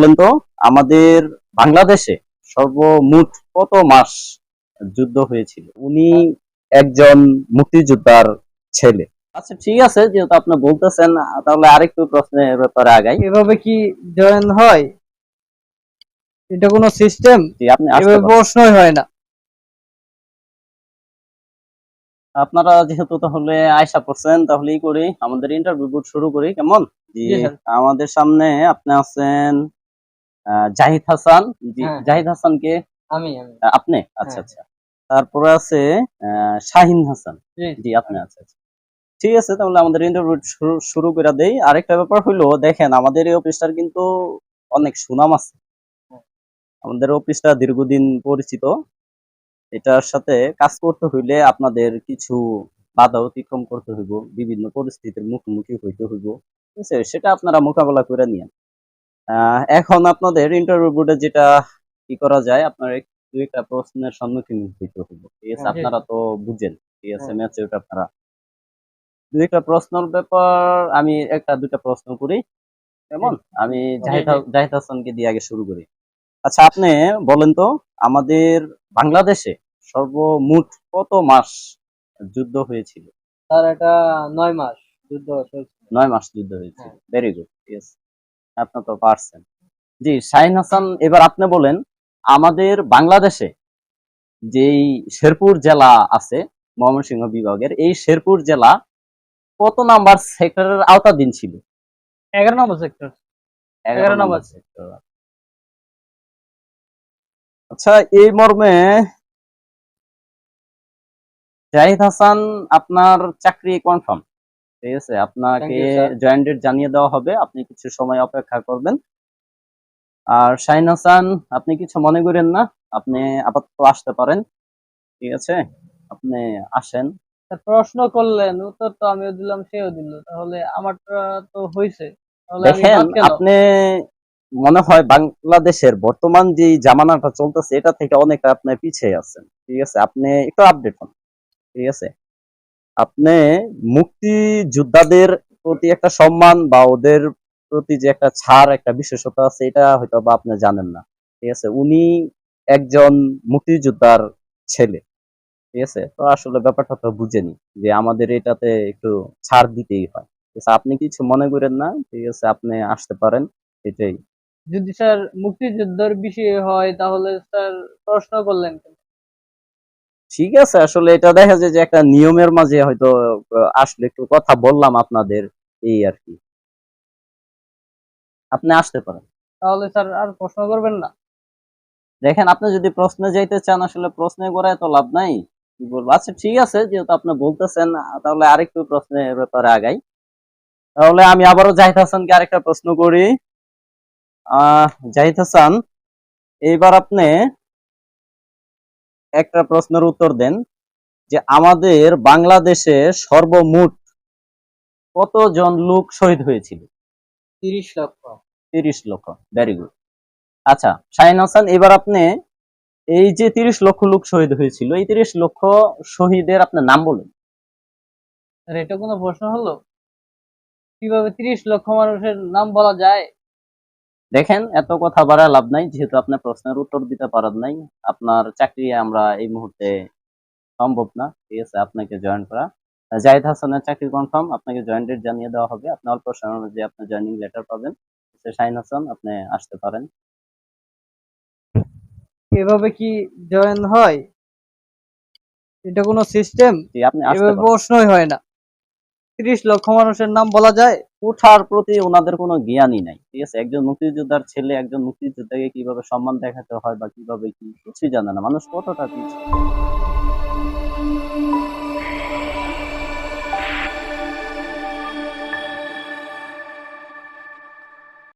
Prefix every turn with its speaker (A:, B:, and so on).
A: বলেন তো আমাদের বাংলাদেশে সর্বমোট কত মাস যুদ্ধ হয়েছিল? উনি একজন মুক্তিযোদ্ধার ছেলে। আচ্ছা ঠিক আছে যেহেতু আপনি বলতেছেন তাহলে আরেকটু প্রশ্নের ব্যাপারে আগাই।
B: এভাবে কি জয়েন হয়? এটা কোনো সিস্টেম?
A: আপনি।
B: প্রশ্নই হয় না।
A: আপনারা যেহেতু তাহলে আয়সা করছেন তাহলেই করি। আমাদের ইন্টারভিউ শুরু করি কেমন। আমাদের সামনে আপনি আছেন জাহিদ হাসান
B: হ্যাঁ।
A: জাহিদ হাসান কে?
B: আমি
A: আপনি? আচ্ছা
B: হ্যাঁ।
A: আচ্ছা তারপরে আছে শাহিন হাসান।
B: জি।
A: আপনি আচ্ছা আচ্ছা। ঠিক আছে তাহলে আমাদের ইন্টারভিউ শুরু করে দেই। আরেকটা ব্যাপার হইল দেখেন আমাদের এই অফিসটার কিন্তু অনেক সুনাম আছে। আমাদের অফিসটা দীর্ঘদিন পরিচিত। এটার সাথে কাজ করতে হইলে আপনাদের কিছু বাধা অতিক্রম করতে হইব। বিভিন্ন পরিস্থিতির মুখোমুখি হইতে হইব। ঠিক আছে সেটা আপনারা মোকাবেলা করে নিয়েন। এখন আপনাদের ইন্টারভিউ বোর্ডে যেটা কি করা যায় আপনার এক- দুই একটা প্রশ্নের সম্মুখীন হইতে হইব। ঠিক আছে?
B: হ্যাঁ,
A: আপনারা তো বুঝেন ঠিক আছে?
B: হ্যাঁ।
A: ম্যাচে ওটা আপনারা। দুই একটা প্রশ্নের ব্যাপার আমি একটা দুইটা প্রশ্ন করি। কেমন? আমি জাহিদ হাসানকে দিয়ে আগে শুরু করি। আচ্ছা আপনি বলেন তো আমাদের বাংলাদেশে সর্বমোট কত মাস যুদ্ধ হয়েছিল?
B: তার এটা নয় মাস যুদ্ধ
A: নয় মাস যুদ্ধ হয়েছিল।
B: হ্যাঁ।
A: ভেরি গুড ইয়েস আপনি তো পারছেন। জি শাহিন হাসান এবার আপনি বলেন আমাদের বাংলাদেশে যেই শেরপুর জেলা আছে ময়মনসিংহ বিভাগের এই শেরপুর জেলা কত নাম্বার সেক্টরের আওতাধীন ছিল?
B: এগারো নম্বর সেক্টর। এগারো নম্বর।
A: সেক্টর। আচ্ছা এই মর্মে জাহিদ হাসান আপনার চাকরি কনফার্ম? ঠিক আছে আপনাকে
B: Thank you, sir.
A: Joint date জানিয়ে দেওয়া হবে আপনি কিছু সময় অপেক্ষা করবেন। আর শাহিন হাসান আপনি কিছু মনে করেন না আপনি আপাতত আসতে পারেন। ঠিক আছে আপনি আসেন।
B: প্রশ্ন করলেন উত্তর তো আমিও দিলাম সেও দিল। তাহলে আমারটা তো হয়েছে
A: দেখেন আপনি মনে হয় বাংলাদেশের বর্তমান যে জামানাটা চলতেছে এটা থেকে অনেকটা আপনি পিছিয়ে আছেন। ঠিক আছে আপনি একটু আপডেট হন। ঠিক আছে আপনি মুক্তিযোদ্ধাদের প্রতি একটা সম্মান বা ওদের প্রতি যে একটা ছাড় একটা বিশেষতা আছে এটা হয়তো বা আপনি জানেন না। ঠিক আছে? উনি একজন মুক্তিযোদ্ধার ছেলে। ঠিক আছে? তো আসলে ব্যাপারটা তো বুঝেনি যে আমাদের এটাতে একটু ছাড় দিতেই হয়। ঠিক আছে, আপনি কিছু মনে করেন না? ঠিক আছে? আপনি আসতে পারেন। এটাই।
B: যদি স্যার মুক্তিযুদ্ধের বিষয়ে হয় তাহলে স্যার প্রশ্ন করলেন?
A: ঠিক আছে আসলে এটা দেখা যায় যে একটা নিয়মের মাঝে হয়তো আসলে একটু কথা বললাম আপনাদের এই আর কি। আপনি আসতে পারেন।
B: তাহলে স্যার আর প্রশ্ন করবেন না।
A: দেখেন আপনি যদি প্রশ্নে যাইতে চান আসলে প্রশ্নে করায় তো লাভ নাই। কি বলব? আচ্ছা ঠিক আছে যেহেতু আপনি বলতেছেন তাহলে আরেকটু প্রশ্নের ব্যাপারে আগাই। তাহলে আমি আবারও জাহিদ হাসানকে আরেকটা প্রশ্ন করি। আহ জাহিদ হাসান এইবার আপনি একটা প্রশ্নের উত্তর দেন যে আমাদের বাংলাদেশে সর্বমোট কতজন লোক শহীদ হয়েছিল?
B: তিরিশ লক্ষ।
A: তিরিশ লক্ষ ভেরি গুড আচ্ছা শাহিন হাসান এবার আপনি এই যে তিরিশ লক্ষ লোক শহীদ হয়েছিল এই তিরিশ লক্ষ শহীদের আপনার নাম বলুন।
B: এটা কোনো প্রশ্ন হলো? কীভাবে তিরিশ লক্ষ মানুষের নাম বলা যায়?
A: দেখেন এত কথা বাড়ায় লাভ নাই যেহেতু আপনার প্রশ্নের উত্তর দিতে পারেন নাই। আপনার চাকরি আমরা এই মুহূর্তে সম্ভব না ঠিক আছে আপনাকে জয়েন করা। জাহিদ হাসানের চাকরি কনফার্ম আপনাকে জয়েন ডেট জানিয়ে দেওয়া হবে। আপনি অল্প সময়ের মধ্যে আপনার জয়েনিং লেটার পাবেন। শাহিন হাসান আপনি আসতে পারেন।
B: এভাবে কি জয়েন হয়? এটা কোনো সিস্টেম
A: আপনি
B: প্রশ্নই হয় না। তিরিশ লক্ষ মানুষের নাম বলা যায়।
A: উঠার প্রতি ওনাদের কোনো জ্ঞানই নাই। ঠিক আছে? একজন মুক্তিযোদ্ধার ছেলে একজন মুক্তিযোদ্ধাকে কীভাবে সম্মান দেখাতে হয় বা কীভাবে কি কিছুই জানে না। মানুষ কতটা পিছিয়ে